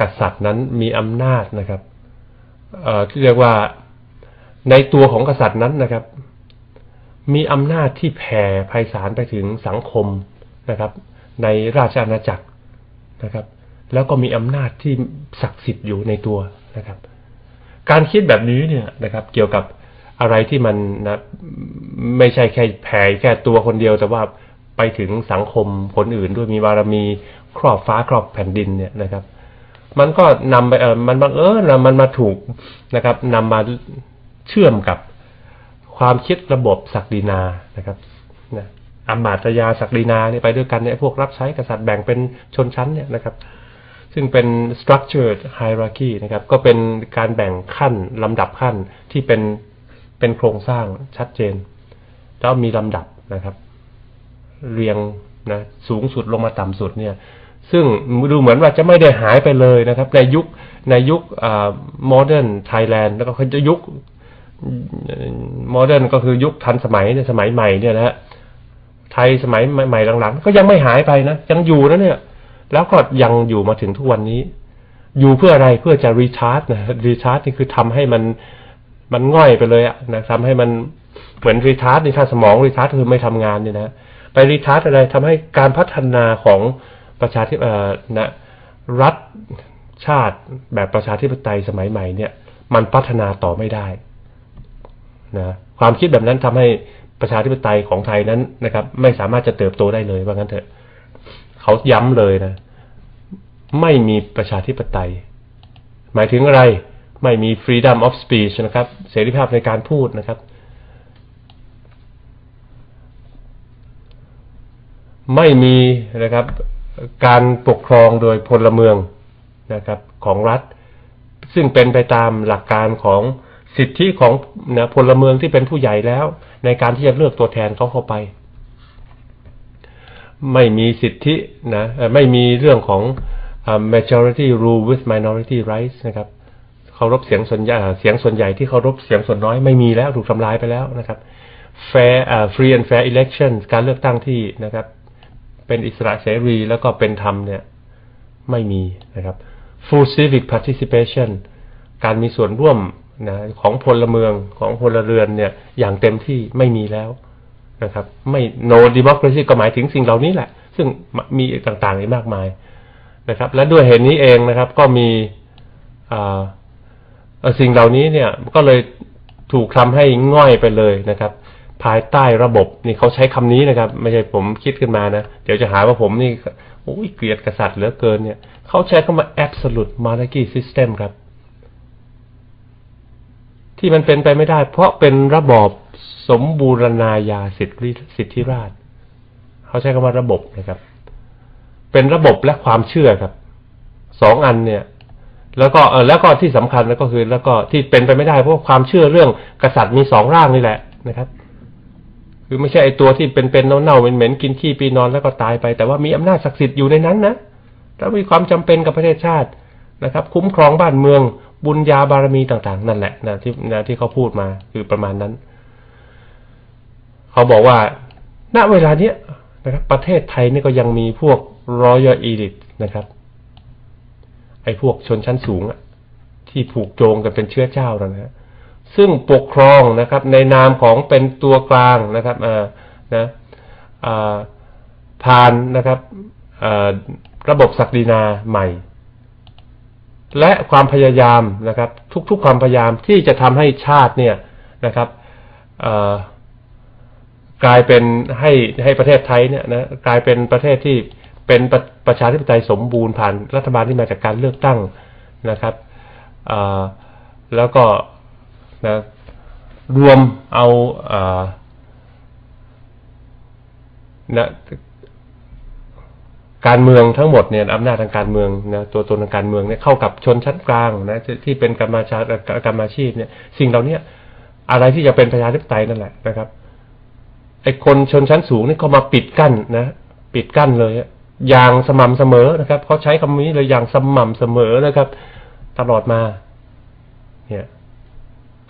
กษัตริย์นั้นมีอำนาจนะครับเอ่อที่เรียกว่าในตัวของกษัตริย์นั้นนะครับ มีอำนาจที่แผ่ไพศาลไปถึงสังคมนะครับ ในราชอาณาจักรนะครับ แล้วก็มีอำนาจที่ศักดิ์สิทธิ์อยู่ในตัวนะครับ การคิดแบบนี้เนี่ยนะครับ เกี่ยวกับอะไรที่มันนะไม่ใช่แค่แผ่แค่ตัวคนเดียวแต่ว่าไปถึงสังคมคนอื่นด้วยมีบารมีครอบฟ้าครอบแผ่นดินเนี่ยนะครับ มันก็นำไปเออมันบังเอิญนะมันมาถูกนะครับนำมาเชื่อมกับความคิดระบบศักดินานะครับนะอำมาตยาศักดินาเนี่ยไปด้วยกันเนี่ยพวกรับใช้กษัตริย์แบ่งเป็นชนชั้นเนี่ยนะครับ ซึ่งเป็น structured hierarchy นะครับ ก็เป็นการแบ่งขั้นลำดับขั้นที่เป็นเป็นโครงสร้างชัดเจน แล้วมีลำดับนะครับ เรียงนะสูงสุดลงมาต่ำสุดเนี่ย ซึ่งดูเหมือนว่าจะไม่ได้หายไปเลยนะครับ ในยุคในยุคโมเดิร์นไทยแลนด์แล้วก็ยุคโมเดิร์นก็คือยุคทันสมัยในสมัยใหม่เนี่ยนะฮะไทยสมัยใหม่หลังๆ ก็ยังไม่หายไปนะยังอยู่นะเนี่ย แล้วก็ยังอยู่มาถึงทุกวันนี้ อยู่เพื่ออะไรเพื่อจะรีชาร์จนะรีชาร์จนี่คือทำให้มันมันง่อยไปเลยอะนะทำให้มันเหมือนรีชาร์จในทางสมองรีชาร์จคือไม่ทำงานเนี่ยนะไปรีชาร์จอะไรทำให้การพัฒนาของ ประชาธิปนะรัฐชาติแบบประชาธิปไตยสมัยใหม่เนี่ย มันพัฒนาต่อไม่ได้นะความคิดแบบนั้นทำให้ประชาธิปไตยของไทยนั้นนะครับ ไม่สามารถจะเติบโตได้เลยว่างั้นเถอะเขาย้ำเลยนะ ไม่มีประชาธิปไตย หมายถึงอะไรไม่มี freedom of speech นะครับ เสรีภาพในการพูดนะครับ ไม่มีนะครับ การปกครองโดยพลเมืองนะครับของรัฐ ซึ่งเป็นไปตามหลักการของสิทธิของนะพลเมืองที่เป็นผู้ใหญ่แล้ว ในการที่จะเลือกตัวแทนเขาเข้าไป ไม่มีสิทธินะไม่มีเรื่องของ majority rule with minority rights นะครับเคารพเสียงส่วนใหญ่เสียงส่วนใหญ่ที่เคารพเสียงส่วนน้อยไม่มีแล้วถูกทำลายไปแล้วนะครับ fair uh, free and fair election การเลือกตั้งที่นะครับ เป็นอิสระเสรี แล้วก็เป็นธรรมเนี่ยไม่มีนะครับ full civic participation การมีส่วนร่วมนะของพลเมืองของพลเรือนเนี่ยอย่างเต็มที่ไม่มีแล้วนะครับไม่ no democracy ก็หมายถึงสิ่งเหล่านี้แหละ ซึ่งมีต่างๆอีกมากมายนะครับ และด้วยเหตุนี้เองนะครับก็มีสิ่งเหล่านี้เนี่ยก็เลยถูกทำให้ง่อยไปเลยนะครับ ภายใต้ระบบนี่เขาใช้คำนี้นะครับ ไม่ใช่ผมคิดขึ้นมานะ เดี๋ยวจะหาว่าผมนี่โอ้ยเกลียดกษัตริย์เหลือเกินเนี่ย เขาใช้คำว่า absolute monarchy system ครับ ที่มันเป็นไปไม่ได้ เพราะเป็นระบอบสมบูรณาญาสิทธิสิทธิราช เขาใช้คำว่าระบบนะครับ เป็นระบบและความเชื่อครับสองอันเนี่ย แล้วก็เออแล้วก็ที่สำคัญแล้วก็คือ แล้วก็ที่เป็นไปไม่ได้เพราะความเชื่อเรื่องกษัตริย์มีสองร่างนี่แหละนะครับ คือไม่ใช่ไอตัวที่เป็นเป็นเน่าๆเหม็นๆกินขี้ปีนอนแล้วก็ตายไป แต่ว่ามีอำนาจศักดิ์สิทธิ์อยู่ในนั้นนะแล้วมีความจำเป็นกับประเทศชาตินะครับ คุ้มครองบ้านเมืองบุญญาบารมีต่างๆ นั่นแหละนะที่นะที่เขาพูดมาคือประมาณนั้น เขาบอกว่า ณเวลาเนี้ยนะครับ ประเทศไทยนี่ก็ยังมีพวกรอยัลอีลิทนะครับไอ้พวกชนชั้นสูงอะที่ผูกโจงกันเป็นเชื้อเจ้านะฮะ ซึ่งปกครองนะครับในนามของเป็นตัวกลางนะครับนะผ่านนะครับระบบศักดินาใหม่ และความพยายามนะครับ ทุกๆความพยายามที่จะทำให้ชาติเนี่ยนะครับกลายเป็นให้ให้ประเทศไทยเนี่ยนะกลายเป็นประเทศที่เป็นประประชาธิปไตยสมบูรณ์ผ่านรัฐบาลที่มาจากการเลือกตั้งนะครับแล้วก็ นะรวมเอานะการเมืองทั้งหมดเนี่ยอำนาจทางการเมืองนะตัวตนทางการเมืองเนี่ยเข้ากับชนชั้นกลางนะที่เป็นกรรมาชากรรมาชีพเนี่ย สิ่งเหล่านี้อะไรที่จะเป็นประชาธิปไตยนั่นแหละนะครับไอ้คนชนชั้นสูงนี่เขามาปิดกั้นนะ ปิดกั้นเลยอย่างสม่ำเสมอนะครับเขาใช้คำนี้เลยอย่างสม่ำเสมอนะครับ ตลอดมา เนี่ย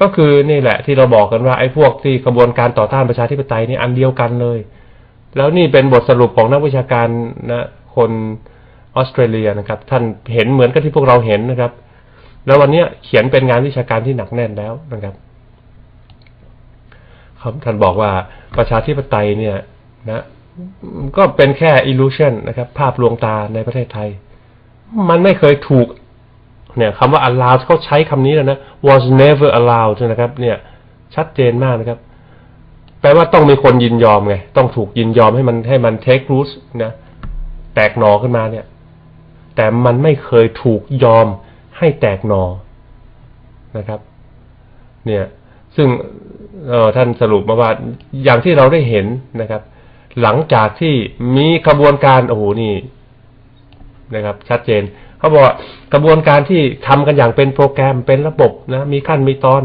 ก็คือนี่แหละ ที่เราบอกกันว่าไอ้พวกที่กระบวนการต่อต้านประชาธิปไตยนี่อันเดียวกันเลย แล้วนี่เป็นบทสรุปของนักวิชาการนะคนออสเตรเลียนะครับ ท่านเห็นเหมือนกับที่พวกเราเห็นนะครับ แล้ววันนี้เขียนเป็นงานวิชาการที่หนักแน่นแล้วนะครับครับท่านบอกว่าประชาธิปไตยเนี่ยนะก็เป็นแค่ illusion นะครับ ภาพลวงตาในประเทศไทย มันไม่เคยถูก เนี่ยคำว่า allowed เขาใช้คำนี้แล้วนะ was never allowed นะครับ เนี่ยชัดเจนมากนะครับ แปลว่าต้องมีคนยินยอมไง ต้องถูกยินยอมให้มันให้มัน take root นะ แตกหนอขึ้นมาเนี่ย แต่มันไม่เคยถูกยอมให้แตกหนอนะครับ เนี่ย ซึ่งท่านสรุปมาว่าอย่างที่เราได้เห็นนะครับ หลังจากที่มีกระบวนการโอ้โหนี่นะครับ ชัดเจน เขาบอกกระบวนการที่ทำกันอย่างเป็นโปรแกรมเป็นระบบนะ มีขั้นมีตอน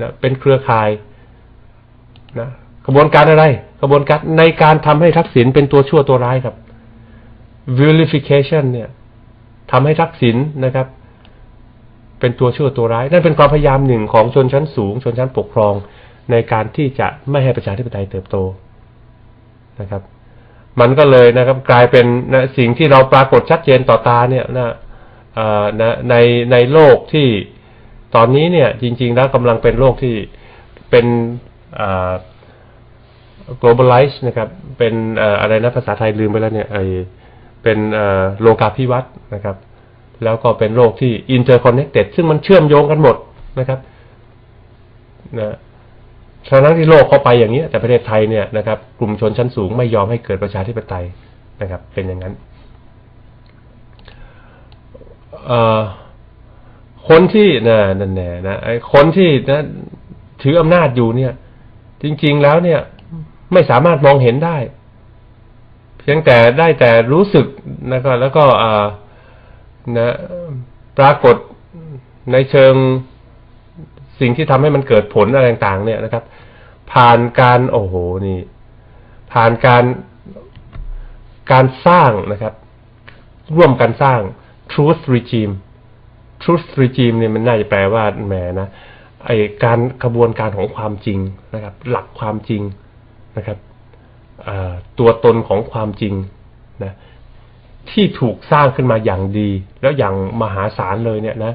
นะเป็นเครือข่ายนะกระบวนการอะไร กระบวนการในการทำให้ทักษิณเป็นตัวชั่วตัวร้ายครับ vilification เนี่ยทำให้ทักษิณนะครับ เป็นตัวชั่วตัวร้าย นั่นเป็นความพยายามหนึ่งของชนชั้นสูง ชนชั้นปกครอง ในการที่จะไม่ให้ประชาธิปไตยเติบโตนะครับ มันก็เลยนะครับกลายเป็นนะสิ่งที่เราปรากฏชัดเจนต่อตาเนี่ยนะนะในในโลกที่ตอนนี้เนี่ย จริง ๆ แล้วกำลังเป็นโลกที่เป็น globalize นะครับ เป็นอะไรนะภาษาไทยลืมไปแล้วเนี่ยไอเป็นโลกาภิวัตน์นะครับ แล้วก็เป็นโลกที่ interconnected ซึ่งมันเชื่อมโยงกันหมดนะครับนะ ฉะนั้นที่โลกเข้าไปอย่างนี้แต่ประเทศไทยเนี่ยนะครับ กลุ่มชนชั้นสูงไม่ยอมให้เกิดประชาธิปไตยนะครับ เป็นอย่างนั้นคนที่นะนั่นแน่นะไอ้คนที่นะถืออำนาจอยู่เนี่ย จริง ๆแล้วเนี่ย ไม่สามารถมองเห็นได้ เพียงแต่ได้แต่รู้สึกนะก็แล้วก็อ่านะปรากฏในเชิง สิ่งที่ทำให้มันเกิดผลอะไรต่างๆ เนี่ยนะครับ ผ่านการโอ้โหนี่ ผ่านการการสร้างนะครับ ร่วมกันสร้าง truth regime truth regime เนี่ยมันน่าจะแปลว่าแหมนะไอการกระบวนการของความจริงนะครับ หลักความจริงนะครับตัวตนของความจริงนะที่ถูกสร้างขึ้นมาอย่างดี แล้วอย่างมหาศาลเลยเนี่ยนะ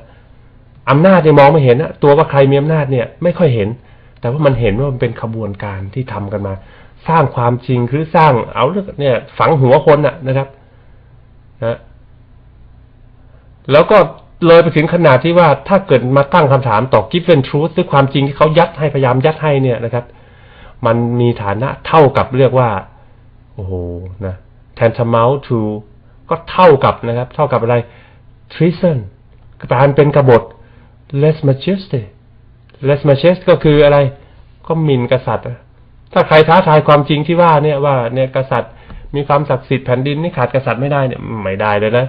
อำนาจเนี่ยมองไม่เห็นนะตัวว่าใครมีอำนาจเนี่ยไม่ค่อยเห็น แต่ว่ามันเห็นว่ามันเป็นขบวนการที่ทำกันมา สร้างความจริงคือสร้างเอาเรื่องเนี่ยฝังหัวคนน่ะนะครับนะแล้วก็เลยไปถึงขนาดที่ว่าถ้าเกิดมาตั้งคำถามต่อ given truth หรือความจริงที่เขายัดให้พยายามยัดให้เนี่ยนะครับ มันมีฐานะเท่ากับเรียกว่า โอ้โหนะ tantamount to ก็เท่ากับนะครับ เท่ากับอะไร treason การเป็นกบฏ less majesty less majesty ก็คืออะไร ก็หมิ่นกษัตริย์ ถ้าใครท้าทายความจริงที่ว่าเนี่ยว่าเนี่ยกษัตริย์มีความศักดิ์สิทธิ์แผ่นดินนี่ขาดกษัตริย์ไม่ได้เนี่ยไม่ได้เลยนะ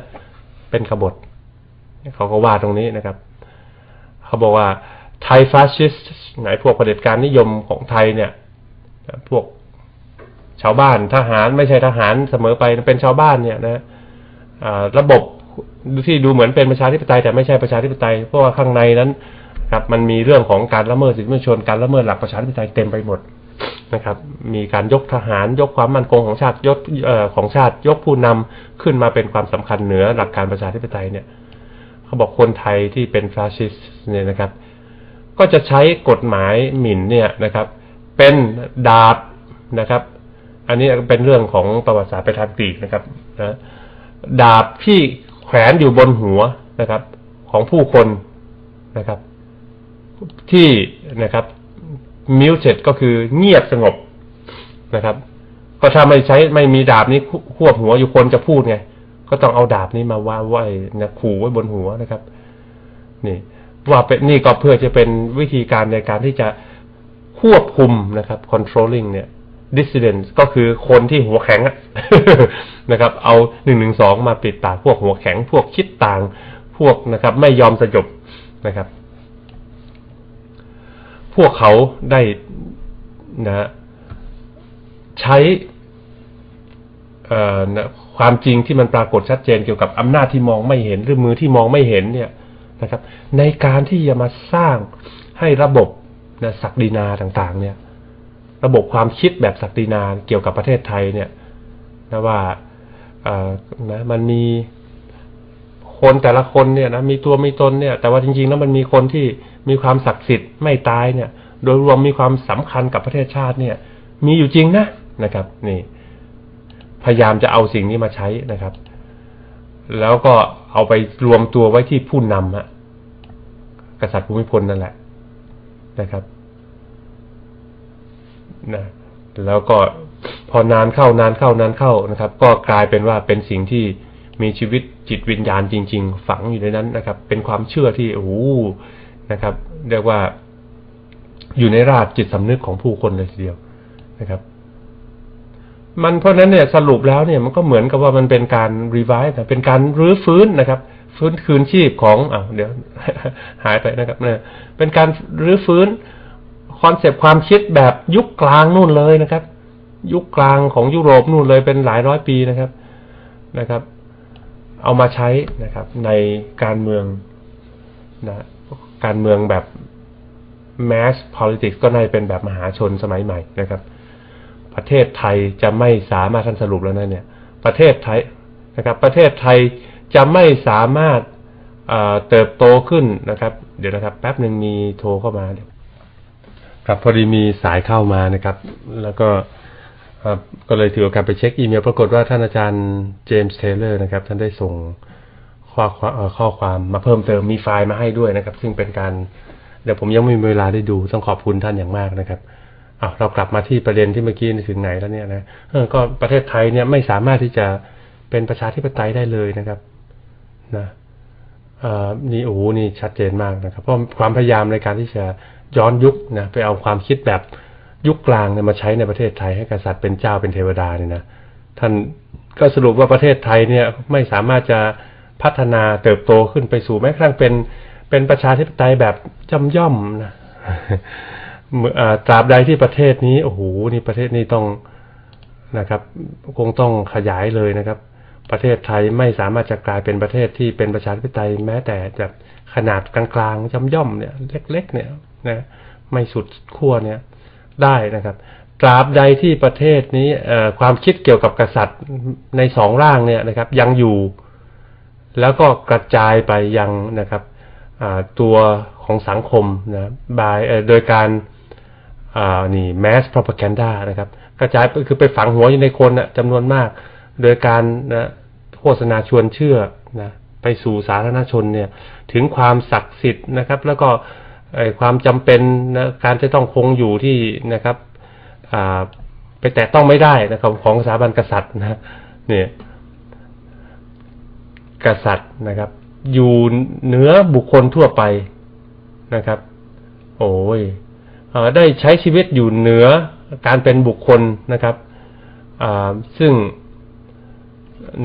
เป็นกบฏเขาก็ว่าตรงนี้นะครับ เขาบอกว่าไทยฟาสชิสไหนพวกเผด็จการนิยมของไทยเนี่ย พวกชาวบ้านทหารไม่ใช่ทหารเสมอไปเป็นชาวบ้านเนี่ยนะระบบ ที่ดูเหมือนเป็นประชาธิปไตยแต่ไม่ใช่ประชาธิปไตย เพราะว่าข้างในนั้นครับมันมีเรื่องของการละเมิดสิทธิมนุษยชนการละเมิดหลักประชาธิปไตยเต็มไปหมดนะครับ มีการยกทหารยกความมั่นคงของชาติยกของชาติยกผู้นำขึ้นมาเป็นความสำคัญเหนือหลักการประชาธิปไตยเนี่ยเขาบอกคนไทยที่เป็นฟาสชิสต์เนี่ยนะครับ ก็จะใช้กฎหมายหมิ่นเนี่ยนะครับ เป็นดาบนะครับ อันนี้เป็นเรื่องของประวัติศาสตร์ไปทางกรีกนะครับนะดาบที่ วนอยู่บนหัวนะครับ ของผู้คนนะครับ ที่นะครับมิวเ d ก็คือเงียบสงบนะครับก็ถ้าไม่ใช้ไม่มีดาบนี้ควบหัวอยู่คนจะพูดไง ก็ต้องเอาดาบนี้มาว่าไว้นะขู่ไว้บนหัวนะครับ นี่ว่าเป็นนี่ก็เพื่อจะเป็นวิธีการในการที่จะควบคุมนะครับ controlling เนี่ย dissident ก็คือคนที่หัวแข็งนะครับ เอาหนึ่งหนึ่งสองมาปิดปากพวกหัวแข็ง พวกคิดต่าง พวกนะครับ ไม่ยอมสยบนะครับ พวกเขาได้นะใช้ความจริงที่มันปรากฏชัดเจนเกี่ยวกับอำนาจที่มองไม่เห็นหรือมือที่มองไม่เห็นเนี่ยนะครับ ในการที่จะมาสร้างให้ระบบนะศักดินาต่าง ๆ เนี่ย ระบบความคิดแบบศักดินาเกี่ยวกับประเทศไทยเนี่ยนะว่าอ่านะมันมีคนแต่ละคนเนี่ยนะมีตัวมีตนเนี่ย แต่ว่าจริงๆแล้วมันมีคนที่มีความศักดิ์สิทธิ์ไม่ตายเนี่ย โดยรวมมีความสำคัญกับประเทศชาติเนี่ย มีอยู่จริงนะนะครับ นี่ พยายามจะเอาสิ่งนี้มาใช้นะครับ แล้วก็เอาไปรวมตัวไว้ที่ผู้นำฮะกษัตริย์ภูมิพลนั่นแหละนะครับ นะแล้วก็พอนานเข้านานเข้านานเข้านะครับ ก็กลายเป็นว่าเป็นสิ่งที่มีชีวิตจิตวิญญาณจริง ๆ ฝังอยู่ในนั้นนะครับ เป็นความเชื่อที่โอ้โหนะครับ เรียกว่าอยู่ในรากจิตสำนึกของผู้คนเลยทีเดียวนะครับ มันเพราะนั้นเนี่ยสรุปแล้วเนี่ยมันก็เหมือนกับว่ามันเป็นการรีไวซ์เป็นการรื้อฟื้นนะครับ ฟื้นคืนชีพของอ่าเดี๋ยวหายไปนะครับเนี่ยเป็นการรื้อฟื้น คอนเซปต์ความคิดแบบยุคกลางนู่นเลยนะครับ ยุคกลางของยุโรปนู่นเลยเป็นหลายร้อยปีนะครับนะครับ เอามาใช้นะครับในการเมืองนะการเมืองแบบ mass politics ก็น่าจะเป็นแบบมหาชนสมัยใหม่นะครับ ประเทศไทยจะไม่สามารถท่านสรุปแล้วนะเนี่ย ประเทศไทยนะครับ ประเทศไทยจะไม่สามารถเอ่อเติบโตขึ้นนะครับ เดี๋ยวนะครับ แป๊บหนึ่งมีโทรเข้ามา ครับพอดีมีสายเข้ามานะครับ แล้วก็ครับก็เลยถือโอกาสไปเช็คอีเมล ปรากฏว่าท่านอาจารย์เจมส์เทเลอร์นะครับ ท่านได้ส่งข้อความข้อความมาเพิ่มเติมมีไฟล์มาให้ด้วยนะครับ ซึ่งเป็นการเดี๋ยวผมยังไม่มีเวลาได้ดูต้องขอบคุณท่านอย่างมากนะครับอ้าวเรากลับมาที่ประเด็นที่เมื่อกี้ถึงไหนแล้วเนี่ยนะเออก็ประเทศไทยเนี่ยไม่สามารถที่จะเป็นประชาธิปไตยได้เลยนะครับนะเอ่อนี่โอ้โหนี่ชัดเจนมากนะครับ เพราะความพยายามในการที่จะ ย้อนยุคนะไปเอาความคิดแบบยุคกลางเนี่ยมาใช้ในประเทศไทยให้กษัตริย์เป็นเจ้าเป็นเทวดาเนี่ยนะท่านก็สรุปว่าประเทศไทยเนี่ยไม่สามารถจะพัฒนาเติบโตขึ้นไปสู่แม้กระทั่งเป็นเป็นประชาธิปไตยแบบจำย่อมนะเมื่อตราบใดที่ประเทศนี้โอ้โหนี่ประเทศนี้ต้องนะครับ คงต้องขยายเลยนะครับ ประเทศไทยไม่สามารถจะกลายเป็นประเทศที่เป็นประชาธิปไตยแม้แต่แบบขนาดกลางๆจำย่อมเนี่ย เล็ก ๆ เนี่ย นะไม่สุดขั้วเนี่ยได้นะครับตราบใดที่ประเทศนี้เอความคิดเกี่ยวกับกษัตริย์ในสองร่างเนี่ยนะครับ ยังอยู่แล้วก็กระจายไปยังนะครับอตัวของสังคมนะบายโดยการอนี่ mass propaganda นะครับ กระจายคือไปฝังหัวอยู่ในคนนะจำนวนมาก โดยการนะโฆษณาชวนเชื่อนะไปสู่สาธารณชนเนี่ย ถึงความศักดิ์สิทธิ์นะครับ แล้วก็ ความจำเป็นนะการจะต้องคงอยู่ที่นะครับอ่าไปแตะต้องไม่ได้นะครับของสถาบันกษัตริย์นะเนี่ยกษัตริย์นะครับ อยู่เหนือบุคคลทั่วไปนะครับ โอ้ยอได้ใช้ชีวิตอยู่เหนือการเป็นบุคคลนะครับซึ่ง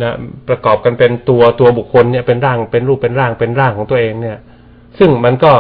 นะประกอบกันเป็นตัวตัวบุคคลเนี่ยเป็นร่างเป็นรูปเป็นร่างเป็นร่างของตัวเองเนี่ย ซึ่งมันก็